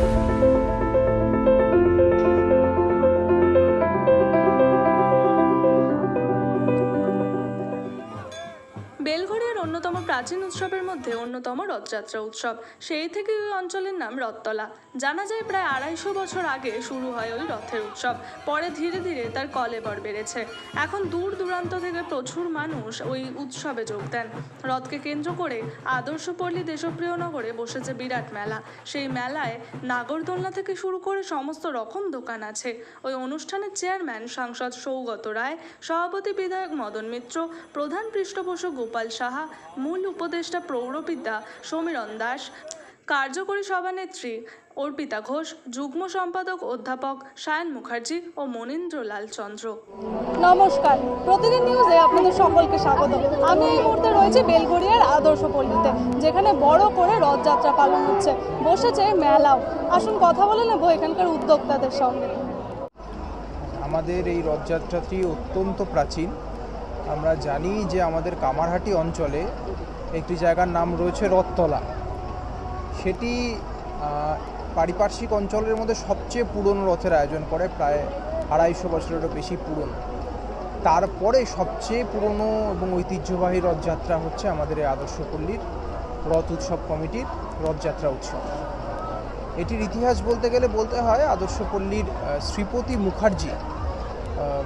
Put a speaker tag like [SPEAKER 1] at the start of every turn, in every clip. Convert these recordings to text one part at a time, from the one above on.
[SPEAKER 1] thank you প্রাচীন উৎসবের মধ্যে অন্যতম রথযাত্রা উৎসব। সেই থেকে ওই অঞ্চলের নাম রথতলা। জানা যায় প্রায় আড়াইশো বছর আগে শুরু হয় ওই রথের উৎসব। পরে ধীরে ধীরে তার কলেবর বেড়েছে। এখন দূর দূরান্ত থেকে প্রচুর মানুষ ওই উৎসবে যোগ দেন। রথকে কেন্দ্র করে আদর্শপল্লী দেশপ্রিয় নগরে বসেছে বিরাট মেলা। সেই মেলায় নাগরদোলনা থেকে শুরু করে সমস্ত রকম দোকান আছে। ওই অনুষ্ঠানের চেয়ারম্যান সাংসদ সৌগত রায়, সভাপতি বিধায়ক মদন মিত্র, প্রধান পৃষ্ঠপোষক গোপাল সাহা, মূল উপদেষ্টা প্রৌঢ়বিদ্যা সমীরণ দাস কার্যকরী সভানেত্রী অর্পিতা ঘোষ যুগ্ম সম্পাদক অধ্যাপক সায়ন মুখার্জি ও মনীন্দ্রলাল চন্দ্র।
[SPEAKER 2] নমস্কার। প্রতিদিন নিউজে আপনাদের সকলকে স্বাগত। আমি এই মুহূর্তে রয়েছে বেলগড়িয়ার আদর্শ পল্লীতে যেখানে বড় করে রথযাত্রা পালন হচ্ছে। বসেছে মেলাও। আসুন কথা বলে নেব এখানকার উদ্যোক্তাদের সঙ্গে।
[SPEAKER 3] আমাদের এই রথযাত্রাটি অত্যন্ত প্রাচীন। আমরা জানি যে আমাদের কামারহাটি অঞ্চলে একটি জায়গার নাম রয়েছে রথতলা। সেটি পারিপার্শ্বিক অঞ্চলের মধ্যে সবচেয়ে পুরনো রথের আয়োজন করে, প্রায় আড়াইশো বছরেরও বেশি পুরনো। তারপরে সবচেয়ে পুরনো এবং ঐতিহ্যবাহী রথযাত্রা হচ্ছে আমাদের এই আদর্শপল্লীর রথ উৎসব কমিটির রথযাত্রা উৎসব। এটির ইতিহাস বলতে গেলে বলতে হয় আদর্শপল্লীর শ্রীপতি মুখার্জি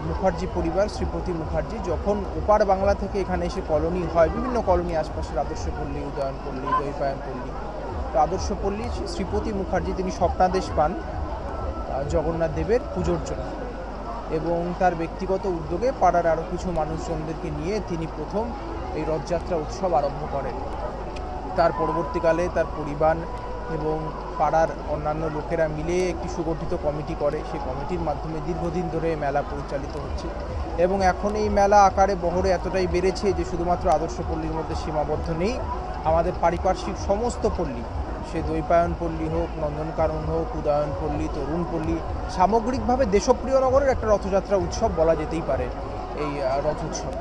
[SPEAKER 3] মুখার্জি পরিবার, শ্রীপতি মুখার্জি, যখন ওপার বাংলা থেকে এখানে এসে কলোনি হয়, বিভিন্ন কলোনি আশপাশের আদর্শপল্লী উদয়নপল্লী দৈপায়নপল্লী তো আদর্শপল্লী শ্রীপতি মুখার্জি তিনি স্বপ্নাদেশ পান জগন্নাথ দেবের পুজোর জন্য। এবং তার ব্যক্তিগত উদ্যোগে পাড়ার আরও কিছু মানুষজনদেরকে নিয়ে তিনি প্রথম এই রথযাত্রা উৎসব আরম্ভ করেন। তার পরবর্তীকালে তার পরিবার এবং পাড়ার অন্যান্য লোকেরা মিলে একটি সুগঠিত কমিটি করে। সেই কমিটির মাধ্যমে দীর্ঘদিন ধরে মেলা পরিচালিত হচ্ছে এবং এখন এই মেলা আকারে, বহরে এতটাই বেড়েছে যে শুধুমাত্র আদর্শ পল্লীর মধ্যে সীমাবদ্ধ নেই। আমাদের পারিপার্শ্বিক সমস্ত পল্লী, সে দৈপায়ন পল্লী হোক, নন্দনকানন হোক, উদয়ন পল্লী, তরুণ পল্লী, সামগ্রিকভাবে দেশপ্রিয় নগরের একটা রথযাত্রা উৎসব বলা যেতেই পারে এই রথ উৎসব।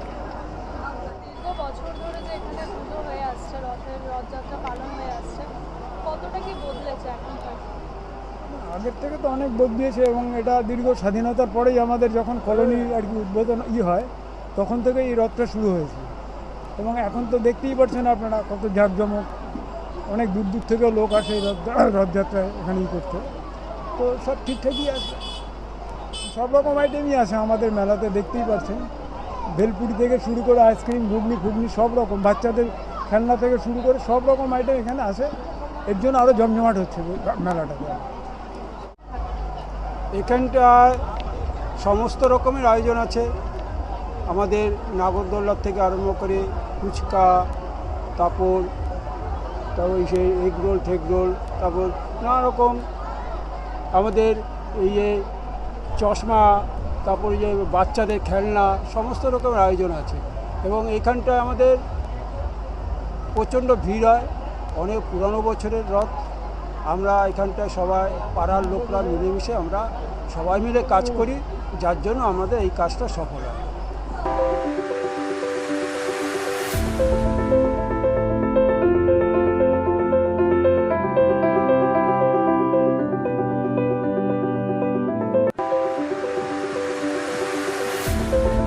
[SPEAKER 2] রথযাত্রা পালন হয়ে আসছে
[SPEAKER 4] আগের থেকে তো অনেক বদলিয়েছে এবং এটা দীর্ঘ স্বাধীনতার পরেই আমাদের যখন কলোনি আর কি উদ্বোধন ই হয়, তখন থেকে এই রথটা শুরু হয়েছে। এবং এখন তো দেখতেই পাচ্ছেন আপনারা কত জাঁকজমক, অনেক দূর দূর থেকেও লোক আসে এই রথ, রথযাত্রায় এখানে ই করতে। তো সব ঠিকঠাকই আছে। সব রকম আইটেমই আছে আমাদের মেলাতে, দেখতেই পাচ্ছেন। ভেলপুরি থেকে শুরু করে আইসক্রিম ঘুগনি, ফুগনি সব রকম, বাচ্চাদের খেলনা থেকে শুরু করে সব রকম আইটেম এখানে আছে এর জন্য আরও জমজমাট হচ্ছে মেলাটাতে
[SPEAKER 5] এখানটায় সমস্ত রকমের আয়োজন আছে। আমাদের নাগরদোল্লার থেকে আরম্ভ করে ফুচকা তারপর তারপর সেই এগ রোল ঠেক রোল, তারপর নানা রকম আমাদের এই যে চশমা, তারপর যে বাচ্চাদের খেলনা, সমস্ত রকমের আয়োজন আছে। এবং এখানটায় আমাদের প্রচণ্ড ভিড় হয়। অনেক পুরানো বছরের রথ। আমরা এখানটায় সবাই, পাড়ার লোকরা মিলেমিশে আমরা সবাই মিলে কাজ করি, যার জন্য আমাদের এই কাজটা সফল হয়। thank you